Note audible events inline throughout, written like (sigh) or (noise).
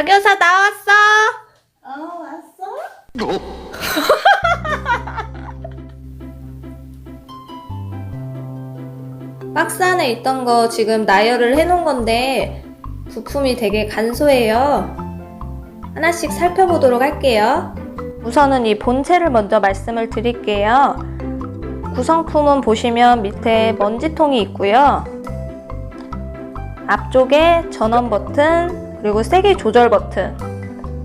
박여사 나왔어. 어 왔어? (laughs) 박스 안에 있던 거 지금 나열을 해놓은 건데 부품이 되게 간소해요. 하나씩 살펴보도록 할게요. 우선은 이 본체를 먼저 말씀을 드릴게요. 구성품은 보시면 밑에 먼지통이 있고요. 앞쪽에 전원 버튼, 그리고 세기 조절 버튼,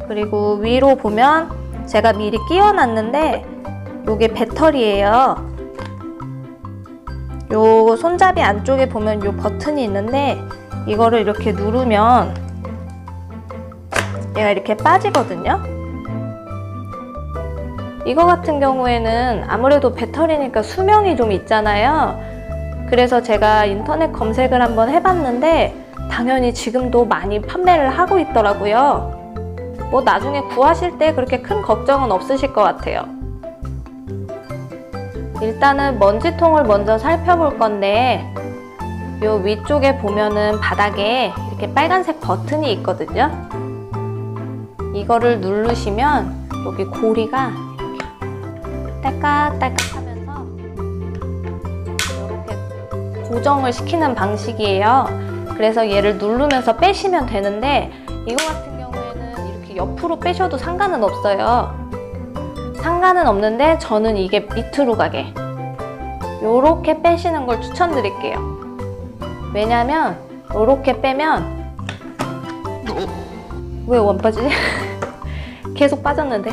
그리고 위로 보면 제가 미리 끼워놨는데 이게 배터리예요. 요 손잡이 안쪽에 보면 요 버튼이 있는데 이거를 이렇게 누르면 얘가 이렇게 빠지거든요. 이거 같은 경우에는 아무래도 배터리니까 수명이 좀 있잖아요. 그래서 제가 인터넷 검색을 한번 해봤는데 당연히 지금도 많이 판매를 하고 있더라고요. 뭐 나중에 구하실 때 그렇게 큰 걱정은 없으실 것 같아요. 일단은 먼지통을 먼저 살펴볼 건데 요 위쪽에 보면은 바닥에 이렇게 빨간색 버튼이 있거든요. 이거를 누르시면 여기 고리가 딸깍딸깍 하면서 이렇게 고정을 시키는 방식이에요. 그래서 얘를 누르면서 빼시면 되는데 이거 같은 경우에는 이렇게 옆으로 빼셔도 상관은 없어요. 상관은 없는데 저는 이게 밑으로 가게. 요렇게 빼시는 걸 추천드릴게요. 왜냐면 요렇게 빼면 왜 원 빠지지? (laughs) 계속 빠졌는데?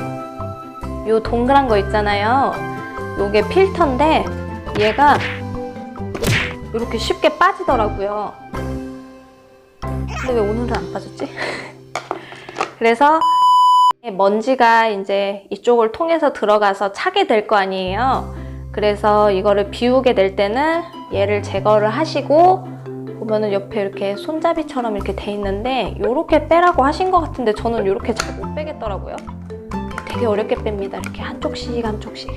요 동그란 거 있잖아요. 요게 필터인데 얘가 이렇게 쉽게 빠지더라고요 근데 왜 오늘은 안 빠졌지? (laughs) 그래서 먼지가 이제 이쪽을 통해서 들어가서 차게 될 거 아니에요. 그래서 이거를 비우게 될 때는 얘를 제거를 하시고 보면은 옆에 이렇게 손잡이처럼 이렇게 돼 있는데 이렇게 빼라고 하신 것 같은데 저는 이렇게 잘 못 빼겠더라고요. 되게 어렵게 뺍니다. 이렇게 한쪽씩 한쪽씩.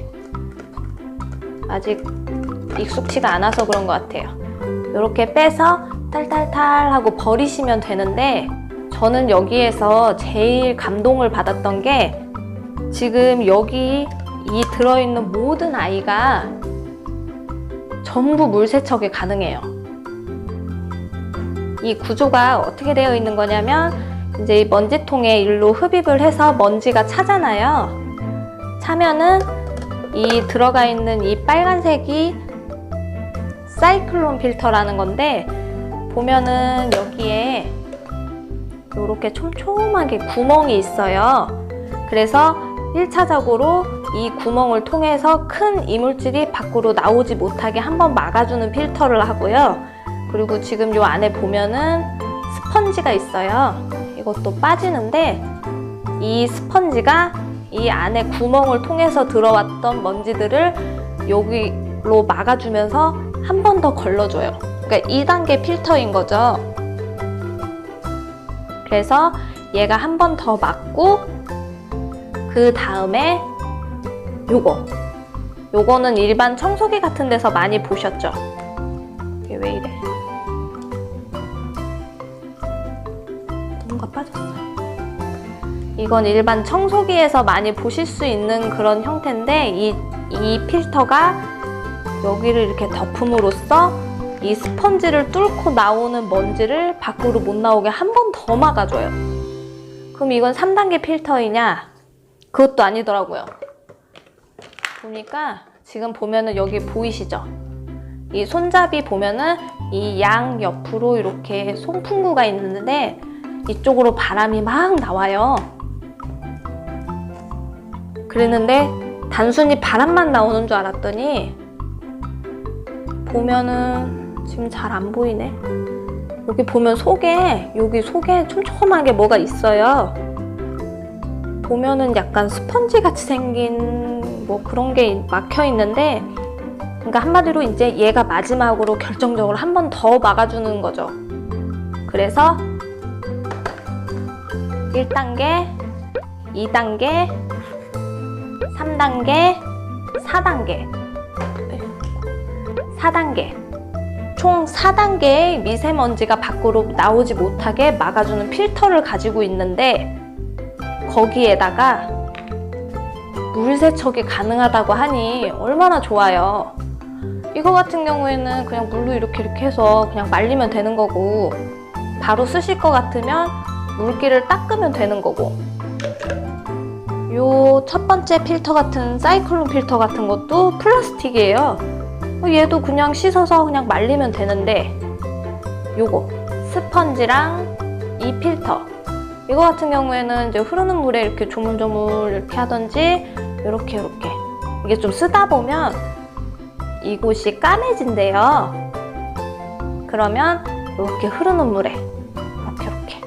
아직 익숙치가 않아서 그런 것 같아요. 이렇게 빼서 탈탈탈 하고 버리시면 되는데 저는 여기에서 제일 감동을 받았던 게 지금 여기 이 들어있는 모든 아이가 전부 물 세척이 가능해요. 이 구조가 어떻게 되어 있는 거냐면 이제 이 먼지통에 일로 흡입을 해서 먼지가 차잖아요. 차면은 이 들어가 있는 이 빨간색이 사이클론 필터라는 건데 보면은 여기에 이렇게 촘촘하게 구멍이 있어요. 그래서 1차적으로 이 구멍을 통해서 큰 이물질이 밖으로 나오지 못하게 한번 막아주는 필터를 하고요. 그리고 지금 이 안에 보면은 스펀지가 있어요. 이것도 빠지는데 이 스펀지가 이 안에 구멍을 통해서 들어왔던 먼지들을 여기로 막아주면서 한 번 더 걸러줘요. 그러니까 2단계 필터인 거죠. 그래서 얘가 한 번 더 맞고 그 다음에 요거 요거는 일반 청소기 같은 데서 많이 보셨죠? 이게 왜 이래? 뭔가 빠졌어. 이건 일반 청소기에서 많이 보실 수 있는 그런 형태인데 이, 이 필터가 여기를 이렇게 덮음으로써 이 스펀지를 뚫고 나오는 먼지를 밖으로 못 나오게 한 번 더 막아줘요. 그럼 이건 3단계 필터이냐? 그것도 아니더라고요. 보니까 지금 보면은 여기 보이시죠? 이 손잡이 보면은 이 양 옆으로 이렇게 송풍구가 있는데 이쪽으로 바람이 막 나와요. 그랬는데 단순히 바람만 나오는 줄 알았더니 보면은 지금 잘 안 보이네. 여기 보면 속에 여기 속에 촘촘하게 뭐가 있어요. 보면은 약간 스펀지 같이 생긴 뭐 그런 게 막혀 있는데 그러니까 한마디로 이제 얘가 마지막으로 결정적으로 한 번 더 막아주는 거죠. 그래서 1단계, 2단계, 3단계, 4단계. 4단계. 총 4단계의 미세먼지가 밖으로 나오지 못하게 막아주는 필터를 가지고 있는데 거기에다가 물 세척이 가능하다고 하니 얼마나 좋아요. 이거 같은 경우에는 그냥 물로 이렇게 이렇게 해서 그냥 말리면 되는 거고 바로 쓰실 것 같으면 물기를 닦으면 되는 거고 요 첫 번째 필터 같은 사이클론 필터 같은 것도 플라스틱이에요. 어, 얘도 그냥 씻어서 그냥 말리면 되는데 요거 스펀지랑 이 필터 이거 같은 경우에는 이제 흐르는 물에 이렇게 조물조물 이렇게 하던지 이렇게 이렇게 이게 좀 쓰다 보면 이곳이 까매진대요. 그러면 이렇게 흐르는 물에 이렇게 이렇게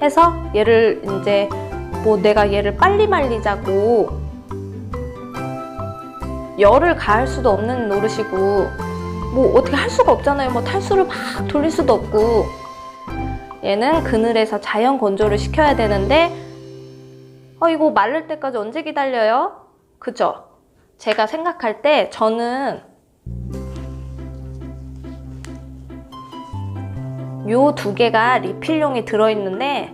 해서 얘를 이제 뭐 내가 얘를 빨리 말리자고 열을 가할 수도 없는 노릇이고 뭐 어떻게 할 수가 없잖아요. 뭐 탈수를 막 돌릴 수도 없고 얘는 그늘에서 자연 건조를 시켜야 되는데 어 이거 마를 때까지 언제 기다려요? 그죠? 제가 생각할 때 저는 요 두 개가 리필용이 들어있는데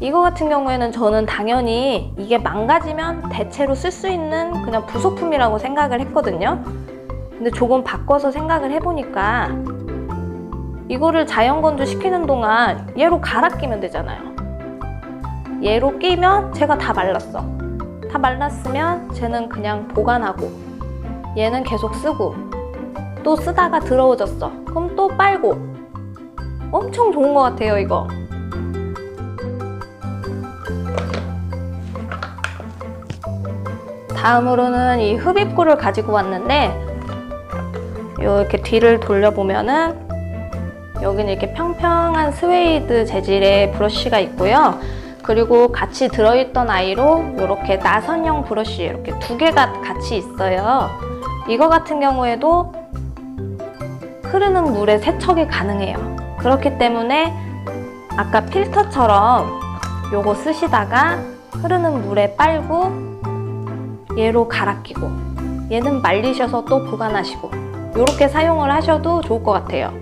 이거 같은 경우에는 저는 당연히 이게 망가지면 대체로 쓸 수 있는 그냥 부속품이라고 생각을 했거든요. 근데 조금 바꿔서 생각을 해보니까 이거를 자연 건조 시키는 동안 얘로 갈아 끼면 되잖아요. 얘로 끼면 제가 다 말랐어. 다 말랐으면 쟤는 그냥 보관하고 얘는 계속 쓰고 또 쓰다가 더러워졌어. 그럼 또 빨고 엄청 좋은 것 같아요, 이거. 다음으로는 이 흡입구를 가지고 왔는데 이렇게 뒤를 돌려보면은 여기는 이렇게 평평한 스웨이드 재질의 브러쉬가 있고요. 그리고 같이 들어있던 아이로 이렇게 나선형 브러쉬 이렇게 두 개가 같이 있어요. 이거 같은 경우에도 흐르는 물에 세척이 가능해요. 그렇기 때문에 아까 필터처럼 요거 쓰시다가 흐르는 물에 빨고 얘로 갈아 끼고 얘는 말리셔서 또 보관하시고 이렇게 사용을 하셔도 좋을 것 같아요.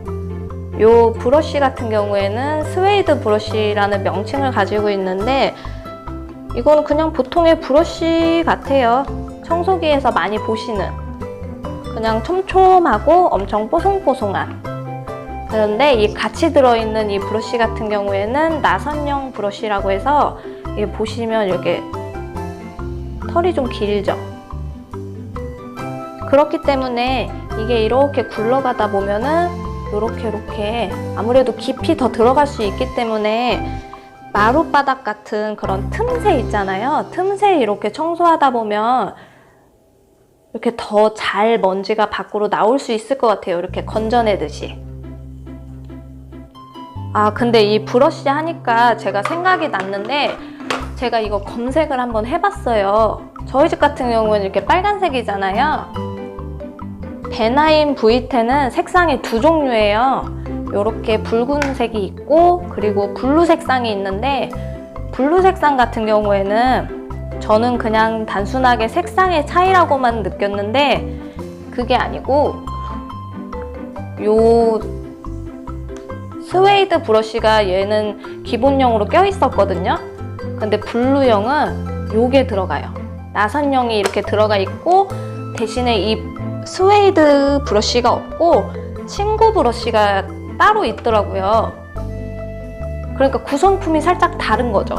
요 브러쉬 같은 경우에는 스웨이드 브러쉬라는 명칭을 가지고 있는데 이거는 그냥 보통의 브러쉬 같아요. 청소기에서 많이 보시는 그냥 촘촘하고 엄청 뽀송뽀송한 그런데 이 같이 들어있는 이 브러쉬 같은 경우에는 나선형 브러쉬라고 해서 보시면 이렇게 털이 좀 길죠. 그렇기 때문에 이게 이렇게 굴러가다 보면은 이렇게 이렇게 아무래도 깊이 더 들어갈 수 있기 때문에 마룻바닥 같은 그런 틈새 있잖아요. 틈새 이렇게 청소하다 보면 이렇게 더 잘 먼지가 밖으로 나올 수 있을 것 같아요. 이렇게 건져내듯이. 아, 근데 이 브러쉬 하니까 제가 생각이 났는데 제가 이거 검색을 한번 해봤어요. 저희 집 같은 경우는 이렇게 빨간색이잖아요. 베나인 V10은 색상이 두 종류예요. 이렇게 붉은색이 있고 그리고 블루 색상이 있는데 블루 색상 같은 경우에는 저는 그냥 단순하게 색상의 차이라고만 느꼈는데 그게 아니고 요 스웨이드 브러쉬가 얘는 기본형으로 껴 있었거든요. 근데 블루형은 요게 들어가요. 나선형이 이렇게 들어가 있고 대신에 이 스웨이드 브러쉬가 없고 친구 브러쉬가 따로 있더라고요. 그러니까 구성품이 살짝 다른 거죠.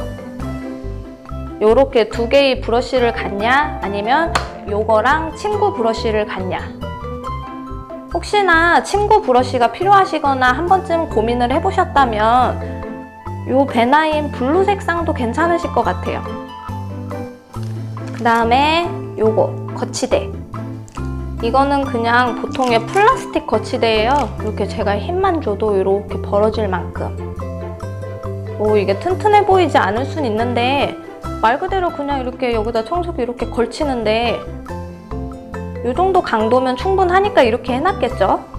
요렇게 두 개의 브러쉬를 갖냐 아니면 요거랑 친구 브러쉬를 갖냐 혹시나 친구 브러쉬가 필요하시거나 한 번쯤 고민을 해보셨다면 요 베나인 블루 색상도 괜찮으실 것 같아요. 그 다음에 요거 거치대. 이거는 그냥 보통의 플라스틱 거치대예요. 이렇게 제가 힘만 줘도 이렇게 벌어질 만큼. 뭐 이게 튼튼해 보이지 않을 순 있는데 말 그대로 그냥 이렇게 여기다 청소기 이렇게 걸치는데 이 정도 강도면 충분하니까 이렇게 해놨겠죠?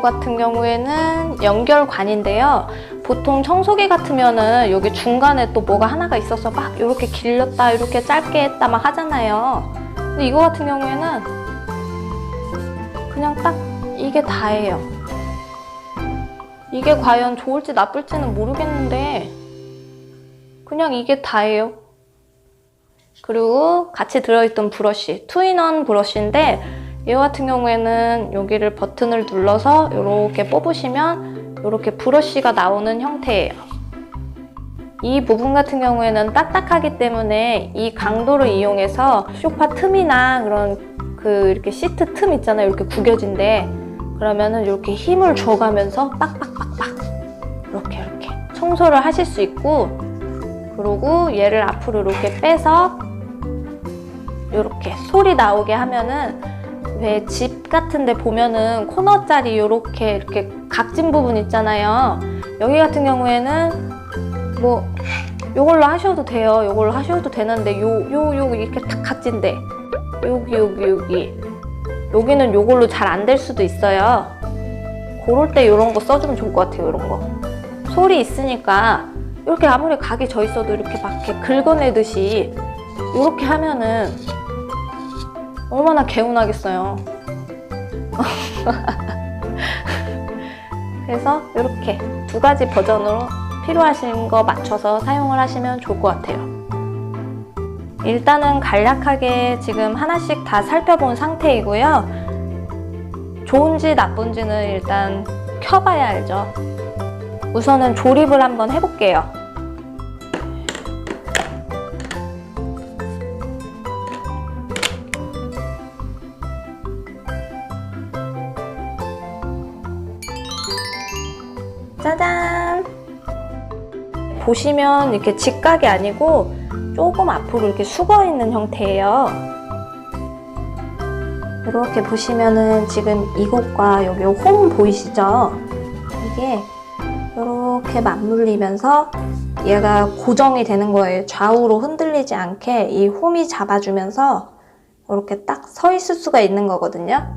같은 경우에는 연결관인데요. 보통 청소기 같으면은 여기 중간에 또 뭐가 하나가 있어서 막 이렇게 길렸다, 이렇게 짧게 했다 막 하잖아요. 근데 이거 같은 경우에는 그냥 딱 이게 다예요. 이게 과연 좋을지 나쁠지는 모르겠는데 그냥 이게 다예요. 그리고 같이 들어있던 브러쉬, 투인원 브러쉬인데 얘 같은 경우에는 여기를 버튼을 눌러서 이렇게 뽑으시면 이렇게 브러쉬가 나오는 형태예요. 이 부분 같은 경우에는 딱딱하기 때문에 이 강도를 이용해서 소파 틈이나 그런 그 이렇게 시트 틈 있잖아요. 이렇게 구겨진데 그러면은 이렇게 힘을 줘가면서 빡빡빡빡 이렇게 이렇게 청소를 하실 수 있고 그리고 얘를 앞으로 이렇게 빼서 이렇게 소리 나오게 하면은 왜 집 같은 데 보면은 코너 자리 이렇게 이렇게 각진 부분 있잖아요. 여기 같은 경우에는 뭐 요걸로 하셔도 돼요. 요걸로 하셔도 되는데 요 요 요 이렇게 탁 각진데 여기 여기 여기 여기는 요걸로 잘 안 될 수도 있어요. 그럴 때 이런 거 써주면 좋을 것 같아요. 이런 거 소리 있으니까 이렇게 아무리 각이 져 있어도 이렇게 막 이렇게 긁어내듯이 이렇게 하면은 얼마나 개운하겠어요. (laughs) 그래서 이렇게 두 가지 버전으로 필요하신 거 맞춰서 사용을 하시면 좋을 것 같아요. 일단은 간략하게 지금 하나씩 다 살펴본 상태이고요. 좋은지 나쁜지는 일단 켜봐야 알죠. 우선은 조립을 한번 해볼게요. 보시면 이렇게 직각이 아니고 조금 앞으로 이렇게 숙어 있는 형태예요. 이렇게 보시면은 지금 이곳과 여기 홈 보이시죠? 이게 이렇게 맞물리면서 얘가 고정이 되는 거예요. 좌우로 흔들리지 않게 이 홈이 잡아주면서 이렇게 딱 서 있을 수가 있는 거거든요.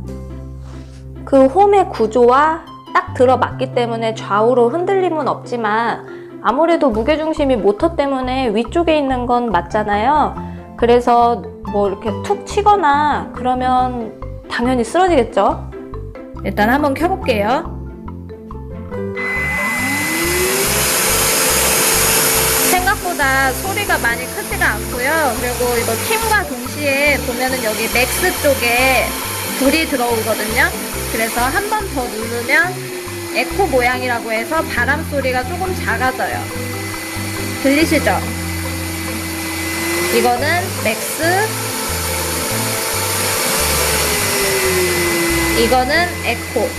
그 홈의 구조와 딱 들어맞기 때문에 좌우로 흔들림은 없지만 아무래도 무게중심이 모터 때문에 위쪽에 있는 건 맞잖아요. 그래서 뭐 이렇게 툭 치거나 그러면 당연히 쓰러지겠죠. 일단 한번 켜볼게요. 생각보다 소리가 많이 크지가 않고요. 그리고 이거 킴과 동시에 보면은 여기 맥스 쪽에 불이 들어오거든요. 그래서 한 번 더 누르면 에코 모양이라고 해서 바람 소리가 조금 작아져요. 들리시죠? 이거는 맥스, 이거는 에코.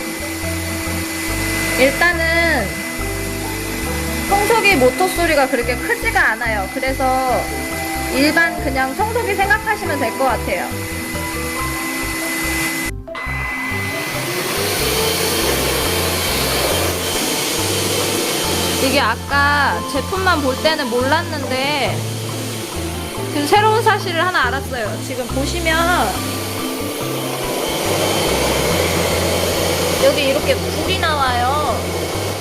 일단은 청소기 모터 소리가 그렇게 크지가 않아요. 그래서 일반 그냥 청소기 생각하시면 될 것 같아요. 이게 아까 제품만 볼 때는 몰랐는데 지금 새로운 사실을 하나 알았어요. 지금 보시면 여기 이렇게 불이 나와요.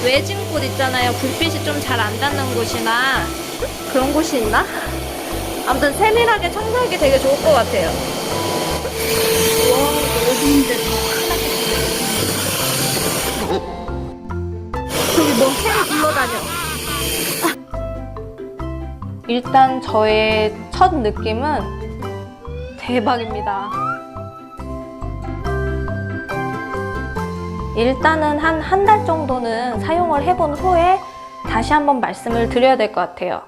외진 곳 있잖아요. 불빛이 좀 잘 안 닿는 곳이나 그런 곳이 있나? 아무튼 세밀하게 청소하기 되게 좋을 것 같아요. 캔이 굴러다녀. 일단 저의 첫 느낌은 대박입니다. 일단은 한 한 달 정도는 사용을 해본 후에 다시 한번 말씀을 드려야 될 것 같아요.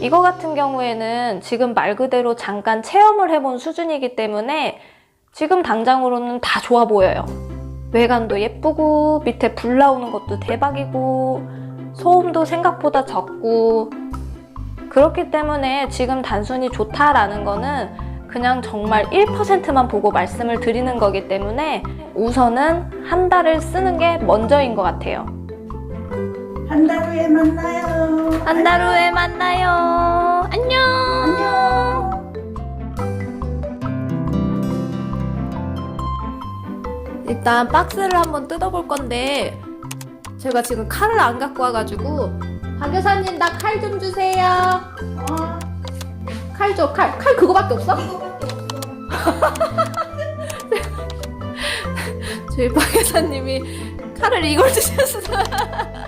이거 같은 경우에는 지금 말 그대로 잠깐 체험을 해본 수준이기 때문에 지금 당장으로는 다 좋아 보여요. 외관도 예쁘고 밑에 불 나오는 것도 대박이고 소음도 생각보다 적고 그렇기 때문에 지금 단순히 좋다라는 거는 그냥 정말 1%만 보고 말씀을 드리는 거기 때문에 우선은 한 달을 쓰는 게 먼저인 것 같아요. 한 달 후에 만나요. 한 달 후에 만나요. 안녕. 안녕. 일단 박스를 한번 뜯어볼 건데 제가 지금 칼을 안 갖고 와가지고 박 여사님 나 칼 좀 주세요. 칼 줘 칼 칼 그거밖에 없어? 저희 박 여사님이 칼을 이걸 주셨어 (laughs)